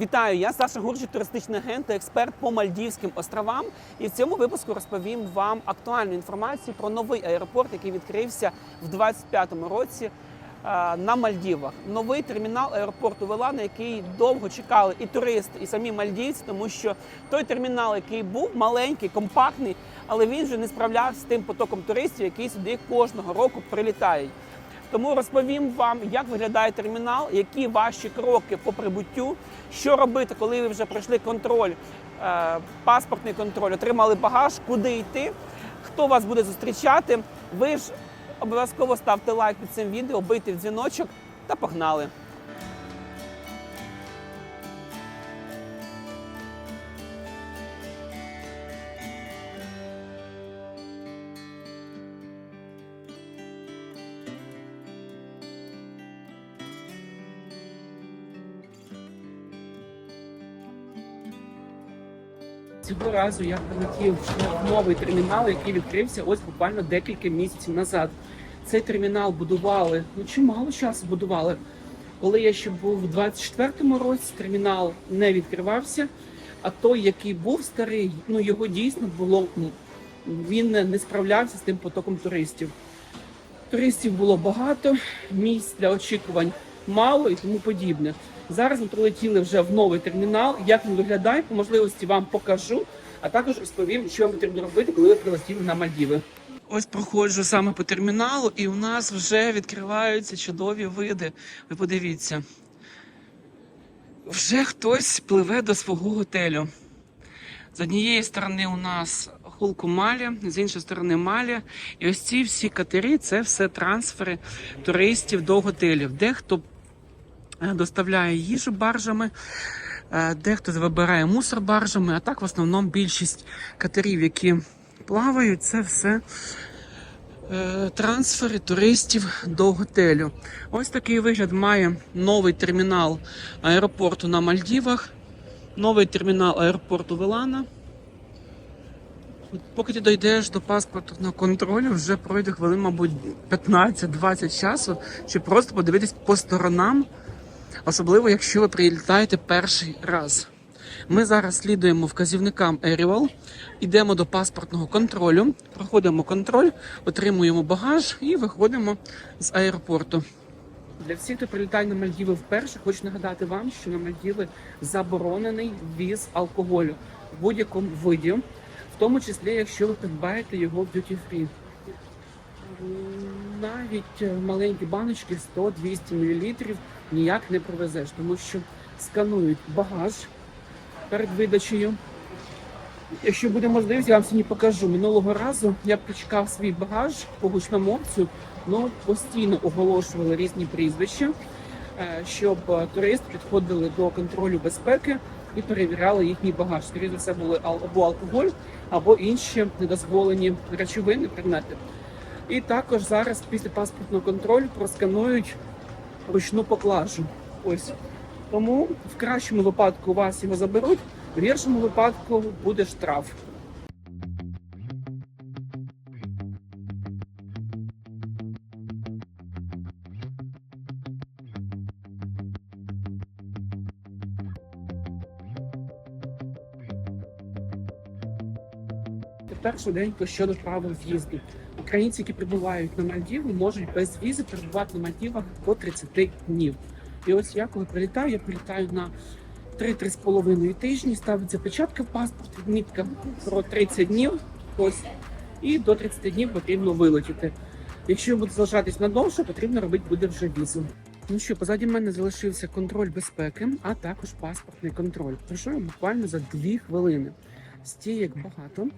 Вітаю, я Саша Гуржик, туристичний агент та експерт по Мальдівським островам. І в цьому випуску розповім вам актуальну інформацію про новий аеропорт, який відкрився в 2025 році е, на Мальдівах. Новий термінал аеропорту Велана, який довго чекали і туристи, і самі мальдівці, тому що той термінал, який був маленький, компактний, але він вже не справлявся з тим потоком туристів, які сюди кожного року прилітають. Тому розповім вам, як виглядає термінал, які ваші кроки по прибуттю, що робити, коли ви вже пройшли контроль, е, паспортний контроль, отримали багаж, куди йти, хто вас буде зустрічати. Ви ж обов'язково ставте лайк під цим відео, бийте в дзвіночок та погнали. Цього разу я прилетів в новий термінал, який відкрився ось буквально декілька місяців назад. Цей термінал будували, ну чимало часу будували. Коли я ще був у 24-му році, термінал не відкривався. А той, який був старий, ну його дійсно було. Ну, він не справлявся з тим потоком туристів. Туристів було багато, місць для очікувань мало і тому подібне. Зараз ми прилетіли вже в новий термінал. Як він виглядає, по можливості вам покажу, а також розповім, що вам потрібно робити, коли ви прилетіли на Мальдіви. Ось проходжу саме по терміналу, і у нас вже відкриваються чудові види. Ви подивіться. Вже хтось пливе до свого готелю. З однієї сторони у нас хулку Малі, з іншої сторони Малі. І ось ці всі катери це все трансфери туристів до готелів. Дехто доставляє їжу баржами, е, дехто вибирає мусор баржами, а так в основному більшість катерів, які плавають, це все е, трансфери туристів до готелю. Ось такий вигляд має новий термінал аеропорту на Мальдівах, новий термінал аеропорту Велана. Поки ти дійдеш до паспортного контролю, вже пройде хвилин, мабуть, 15-20 часу, щоб просто подивитись по сторонам, особливо якщо ви прилітаєте перший раз. Ми зараз слідуємо вказівникам Aerial, йдемо до паспортного контролю, проходимо контроль, отримуємо багаж і виходимо з аеропорту. Для всіх, хто прилітає на Мальдіви вперше, хочу нагадати вам, що на Мальдіви заборонений ввіз алкоголю в будь-якому виді, в тому числі, якщо ви придбаєте його в duty free. Навіть маленькі баночки 100-200 мл ніяк не привезеш, тому що сканують багаж перед видачею. Якщо буде можливість, я вам сьогодні покажу. Минулого разу я почекав свій багаж по гучномовцю, але постійно оголошували різні прізвища, е, щоб е, туристи підходили до контролю безпеки і перевіряли їхній багаж. Скоріше все були або алкоголь, або інші недозволені речовини, предмети. І також зараз після паспортного контролю просканують ручну поклажу. Ось. Тому в кращому випадку вас його заберуть, в гіршому випадку буде штраф. Тепер швиденько щодо правил в'їзду. Українці, які прибувають на Мальдіви, можуть без візи перебувати на Мальдівах по 30 днів. І ось я коли прилітаю, я прилітаю на 3-3,5 тижні, ставиться печатка в паспорт, відмітка про 30 днів. Ось і до 30 днів потрібно вилетіти. Якщо буде залишатись надовше, потрібно робити буде вже візу. Ну що, позаді мене залишився контроль безпеки, а також паспортний контроль. Пройшов я буквально за 2 хвилини. Стійок багато.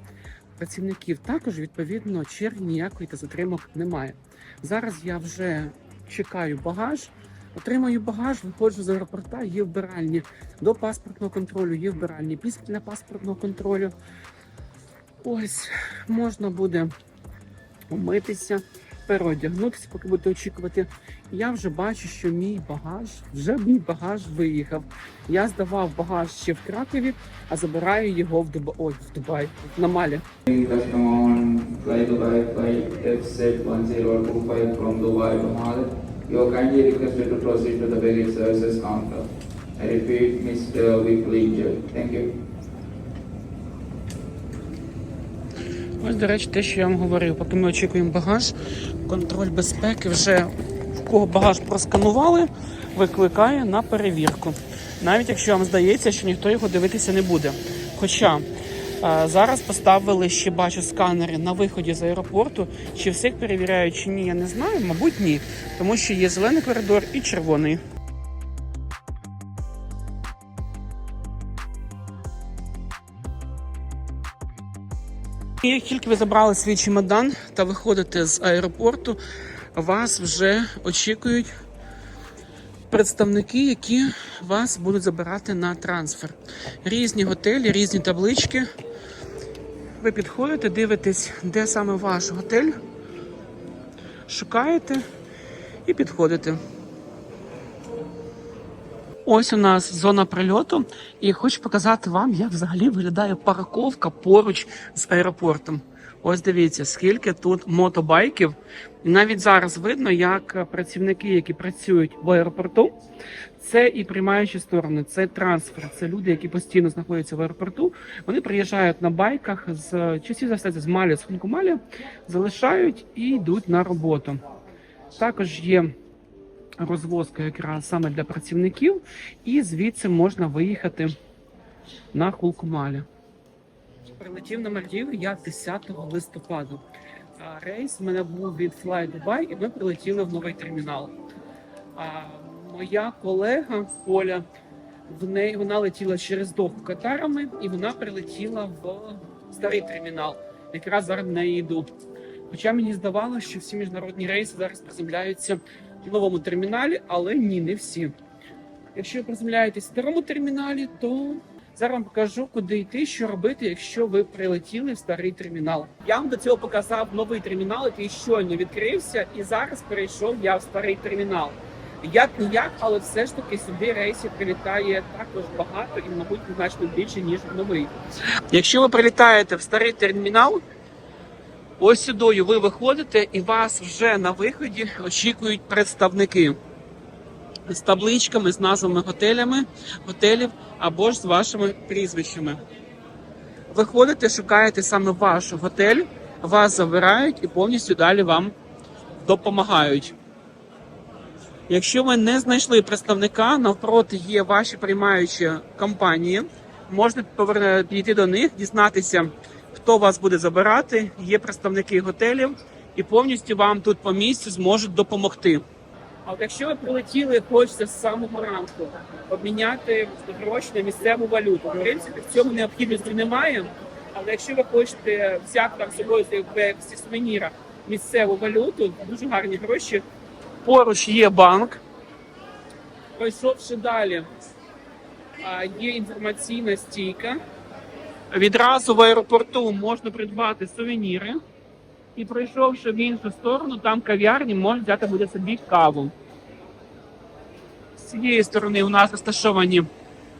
Працівників також відповідно черги ніякої та затримок немає. Зараз я вже чекаю багаж, отримаю багаж, виходжу з аеропорта, є вбиральні до паспортного контролю, є вбиральні після паспортного контролю. Ось можна буде умитися, переодягнутися, поки будете очікувати. Я вже бачу, що мій багаж, вже мій багаж виїхав. Я здавав багаж ще в Кракові, а забираю його в Дуба... Ой, в Дубай, на Малі. Customer on fly Dubai flight FZ1025 from Dubai to Mal. You kindly requested to proceed to the baggage services counter. I repeat, Mr. Wickley. Thank you. Ось, до речі, те, що я вам говорив, поки ми очікуємо багаж, контроль безпеки вже в кого багаж просканували, викликає на перевірку. Навіть якщо вам здається, що ніхто його дивитися не буде. Хоча е, зараз поставили ще бачу сканери на виході з аеропорту. Чи всіх перевіряють, чи ні, я не знаю, мабуть, ні. Тому що є зелений коридор і червоний. І як тільки ви забрали свій чемодан та виходите з аеропорту, вас вже очікують представники, які вас будуть забирати на трансфер. Різні готелі, різні таблички. Ви підходите, дивитесь, де саме ваш готель, шукаєте і підходите. Ось у нас зона прильоту, і хочу показати вам, як взагалі виглядає парковка поруч з аеропортом. Ось дивіться, скільки тут мотобайків. І навіть зараз видно, як працівники, які працюють в аеропорту, це і приймаючі сторони, це трансфер. Це люди, які постійно знаходяться в аеропорту. Вони приїжджають на байках з часів за все з Малі, з Хункумалі, залишають і йдуть на роботу. Також є розвозка якраз саме для працівників, і звідси можна виїхати на Хулкумалі. Прилетів на Мальдіви я 10 листопада. Рейс в мене був від Fly Dubai, і ми прилетіли в новий термінал. А моя колега Поля, в неї вона летіла через Доху катарами, і вона прилетіла в старий термінал. Якраз зараз на неї йду. Хоча мені здавалося, що всі міжнародні рейси зараз приземляються новому терміналі, але ні, не всі. Якщо ви приземляєтесь в старому терміналі, то зараз вам покажу, куди йти, що робити, якщо ви прилетіли в старий термінал. Я вам до цього показав новий термінал, який щойно відкрився, і зараз перейшов я в старий термінал. Як ніяк, але все ж таки сюди рейсів прилітає також багато і, мабуть, значно більше ніж новий. Якщо ви прилітаєте в старий термінал, ось сюдою ви виходите, і вас вже на виході очікують представники з табличками, з назвами готелями, готелів або ж з вашими прізвищами. Виходите, шукаєте саме ваш готель, вас забирають і повністю далі вам допомагають. Якщо ви не знайшли представника, навпроти є ваші приймаючі компанії, поверне- підійти до них, дізнатися, хто вас буде забирати. Є представники готелів, і повністю вам тут по місцю зможуть допомогти. А от якщо ви прилетіли, хочете з самого ранку обміняти гроші на місцеву валюту, в принципі, в цьому необхідності немає. Але якщо ви хочете взяти там собою в сувеніра місцеву валюту, дуже гарні гроші. Поруч є банк. Пройшовши далі, є інформаційна стійка. Відразу в аеропорту можна придбати сувеніри. І пройшовши в іншу сторону, там кав'ярні можна взяти буде собі каву. З цієї сторони у нас розташовані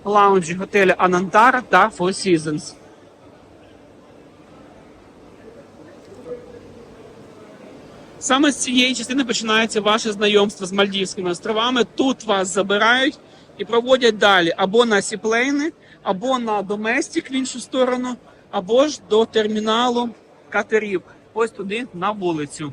лаунжі готелю Анантара та Four Seasons. Саме з цієї частини починається ваше знайомство з Мальдівськими островами. Тут вас забирають і проводять далі або на сіплейни, або на доместік в іншу сторону, або ж до терміналу катерів. Ось туди на вулицю.